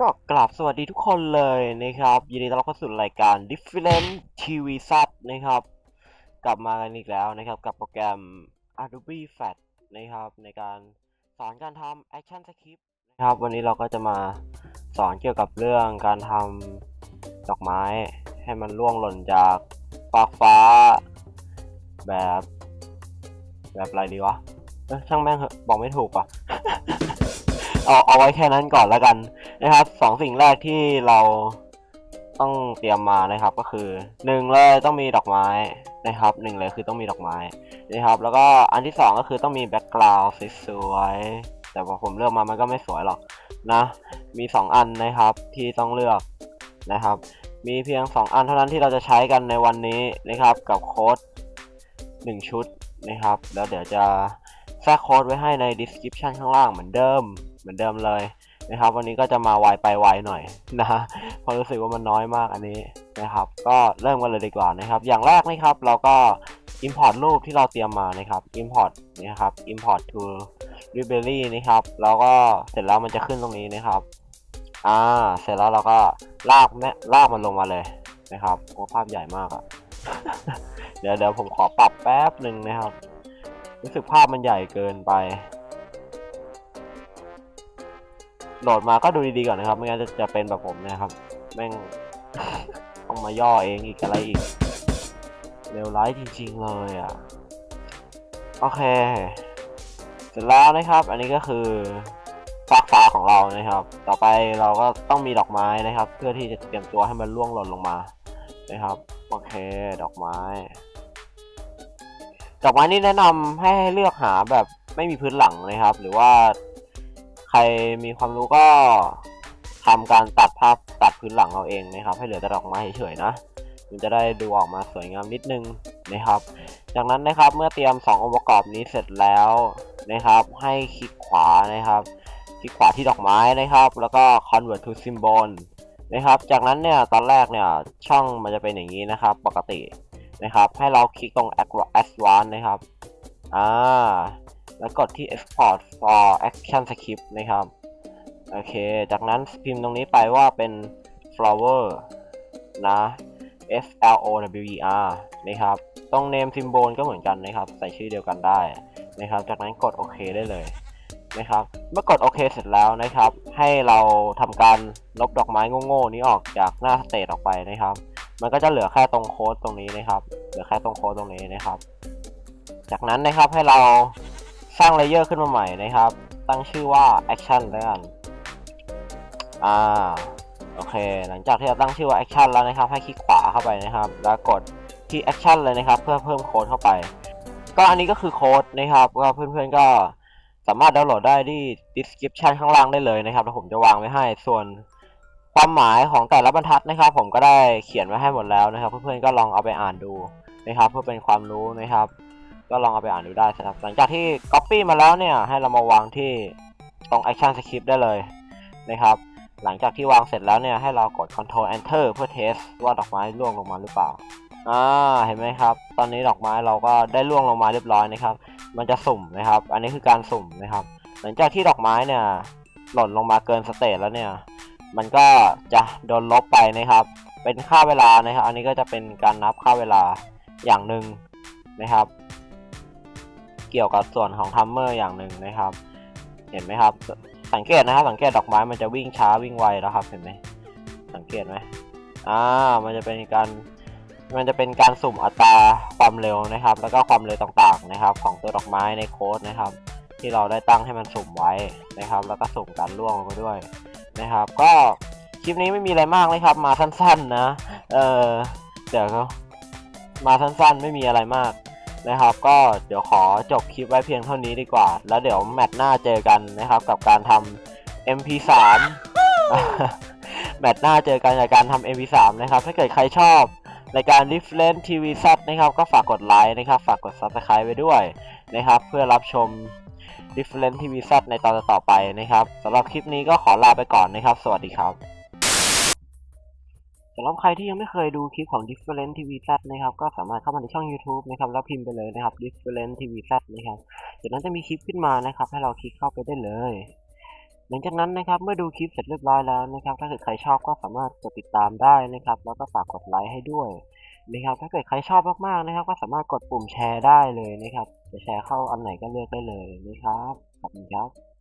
ก็กราบสวัสดีทุกคนเลยนะครับ ยินดีต้อนรับเข้าสู่รายการ Different TV s u b นะครับ กลับมากันอีกแล้วนะครับ กับโปรแกรม Adobe Flash นะครับ ในการสอนการทำ Action Script นะครับ วันนี้เราก็จะมาสอนเกี่ยวกับเรื่องการทำดอกไม้ ให้มันร่วงหล่นจากฟากฟ้า แบบ แบบอะไรดีวะช่างแม่งบอกไม่ถูกว่ะเอาเอาไว้แค่นั้นก่อนแล้วกัน นะครับสองสิ่งแรกที่เราต้องเตรียมมานะครับก็คือหนึ่งเลยต้องมีดอกไม้นะครับหนึ่งเลยคือต้องมีดอกไม้นะครับ แล้วก็อันที่สองก็คือต้องมีแบ็กกราวด์สวยๆแต่พอผมเลือกมามันก็ไม่สวยหรอกนะ มีสองอันนะครับที่ต้องเลือกนะครับ มีเพียงสองอันเท่านั้นที่เราจะใช้กันในวันนี้นะครับกับโค้ดหนึ่งชุดนะครับ แล้วเดี๋ยวจะแทรกโค้ดไว้ให้ใน description ข้างล่างเหมือนเดิม เหมือนเดิมเลย นะครับ วันนี้ก็จะมาไวไปไวหน่อยนะฮะเพราะรู้สึกว่ามันน้อยมากอันนี้นะครับ ก็เริ่มกันเลยดีกว่านะครับ อย่างแรกนะครับเราก็ import รูปที่เราเตรียมมานะครับ import นะครับ import to library นะครับ แล้วก็เสร็จแล้วมันจะขึ้นตรงนี้นะครับ อ่า เสร็จแล้วเราก็ลากแม่ลากมันลงมาเลยนะครับโอ้ภาพใหญ่มากอะเดี๋ยวเดี๋ยวผมขอปรับแป๊บหนึ่งนะครับ รู้สึกภาพมันใหญ่เกินไป โหลดมาก็ดูดีๆก่อนนะครับ ไม่งั้นจะจะเป็นแบบผมนะครับ แม่งต้องมาย่อเองอีกอะไรอีกเร็วร้ายจริงๆเลยอะ โอเค เสร็จแล้วนะครับ อันนี้ก็คือฟากฟ้าของเรานะครับ ต่อไปเราก็ต้องมีดอกไม้นะครับ เพื่อที่จะเตรียมตัวให้มันร่วงหล่นลงมานะครับ โอเค ดอกไม้ ดอกไม้นี่แนะนำให้เลือกหาแบบไม่มีพื้นหลังนะครับ หรือว่า รมีความรู้ก็ทำการตัดภาพตัดพื้นหลังเอาเองนะครับ ให้เหลือแต่ดอกไม้เฉยๆนะมันจะได้ดูออกมาสวยงามนิดนึงนะครับ จากนั้นนะครับเมื่อเตรียม 2 องค์ประกอบนี้เสร็จแล้วนะครับ ให้คลิกขวานะครับ คลิกขวาที่ดอกไม้นะครับ แล้วก็ convert to symbol นะครับ จากนั้นเนี่ยตอนแรกเนี่ยช่องมันจะเป็นอย่างนี้นะครับ ปกตินะครับ ให้เราคลิกตรง advance นะครับ อ่า แล้วกดที่ export for action script นะครับ โอเค จากนั้นพิมพ์ตรงนี้ไปว่าเป็น flower นะ F L O W E R นะครับ ตรง name symbol ก็เหมือนกันนะครับ ใส่ชื่อเดียวกันได้นะครับ จากนั้นกดโอเคได้เลยนะครับ เมื่อกดโอเคเสร็จแล้วนะครับ ให้เราทำการลบดอกไม้โง่ๆนี้ออกจากหน้าสเตทออกไปนะครับ มันก็จะเหลือแค่ตรงโค้ดตรงนี้นะครับ เหลือแค่ตรงโค้ดตรงนี้นะครับ จากนั้นนะครับให้เรา สร้างเลเยอร์ขึ้นมาใหม่นะครับ ตั้งชื่อว่า action แล้วกัน อ่า โอเค หลังจากที่เราตั้งชื่อว่า action แล้วนะครับ ให้คลิกขวาเข้าไปนะครับ แล้วกดที่ action เลยนะครับ เพื่อเพิ่มโค้ดเข้าไป ก็อันนี้ก็คือโค้ดนะครับ ก็เพื่อนๆก็สามารถดาวน์โหลดได้ที่ description ข้างล่างได้เลยนะครับแล้วผมจะวางไว้ให้ ส่วนความหมายของแต่ละบรรทัดนะครับ ผมก็ได้เขียนไว้ให้หมดแล้วนะครับ เพื่อนๆก็ลองเอาไปอ่านดูนะครับ เพื่อเป็นความรู้นะครับ ก็ลองเอาไปอ่านดูได้นะครับ หลังจากที่ copy มาแล้วเนี่ย ให้เรามาวางที่ตรง action script ได้เลยนะครับ หลังจากที่วางเสร็จแล้วเนี่ยให้เรากด control enter เพื่อเทสว่าดอกไม้ร่วงลงมาหรือเปล่าอ่าเห็นไหมครับ ตอนนี้ดอกไม้เราก็ได้ร่วงลงมาเรียบร้อยนะครับ มันจะสุ่มนะครับ อันนี้คือการสุ่มนะครับ หลังจากที่ดอกไม้เนี่ยหล่นลงมาเกินสเตจแล้วเนี่ย มันก็จะโดนลบไปนะครับ เป็นค่าเวลานะครับ อันนี้ก็จะเป็นการนับค่าเวลาอย่างหนึ่งนะครับ เกี่ยวกับส่วนของทัมเมอร์อย่างหนึ่งนะครับ เห็นไหมครับ สังเกตนะครับสังเกตดอกไม้มันจะวิ่งช้าวิ่งไวแล้วครับเห็นไหมสังเกตไหมอ่ามันจะเป็นการมันจะเป็นการสุ่มอัตราความเร็วนะครับ แล้วก็ความเร็วต่างๆนะครับ ของตัวดอกไม้ในโค้ดนะครับ ที่เราได้ตั้งให้มันสุ่มไว้นะครับ แล้วก็สุ่มการล่วงลงไปด้วยนะครับ ก็คลิปนี้ไม่มีอะไรมากเลยครับ มาสั้นๆนะ เออเดี๋ยวก็มาสั้นๆ ไม่มีอะไรมาก นะครับ ก็เดี๋ยวขอจบคลิปไว้เพียงเท่านี้ดีกว่า แล้วเดี๋ยวแมตช์หน้าเจอกันนะครับ กับการทำ MP3 แมตช์หน้าเจอกันกับการทำ MP3 นะครับ ถ้าเกิดใครชอบรายการ Different TV s นะครับ ก็ฝากกดไลค์นะครับ ฝากกด Subscribe ไว้ด้วยนะครับ เพื่อรับชม Different TV s ในตอนต่อไปนะครับสำหรับคลิปนี้ก็ขอลาไปก่อนนะครับ สวัสดีครับ สำหรับใครที่ยังไม่เคยดูคลิปของ Different TV s นะครับ ก็สามารถเข้ามาในช่อง YouTube นะครับ แล้วพิมพ์ไปเลยนะครับ Different TV s นะครับจากนั้นจะมีคลิปขึ้นมานะครับ ให้เราคลิกเข้าไปได้เลย หลังจากนั้นนะครับ เมื่อดูคลิปเสร็จเรียบร้อยแล้วนะครับ ถ้าเกิดใครชอบก็สามารถกดติดตามได้นะครับ แล้วก็ฝากกดไลค์ให้ด้วยนะครับ ถ้าเกิดใครชอบมากๆนะครับ ก็สามารถกดปุ่มแชร์ได้เลยนะครับ จะแชร์เข้าอันไหนก็เลือกได้เลยนะครับ ขอบคุณครับ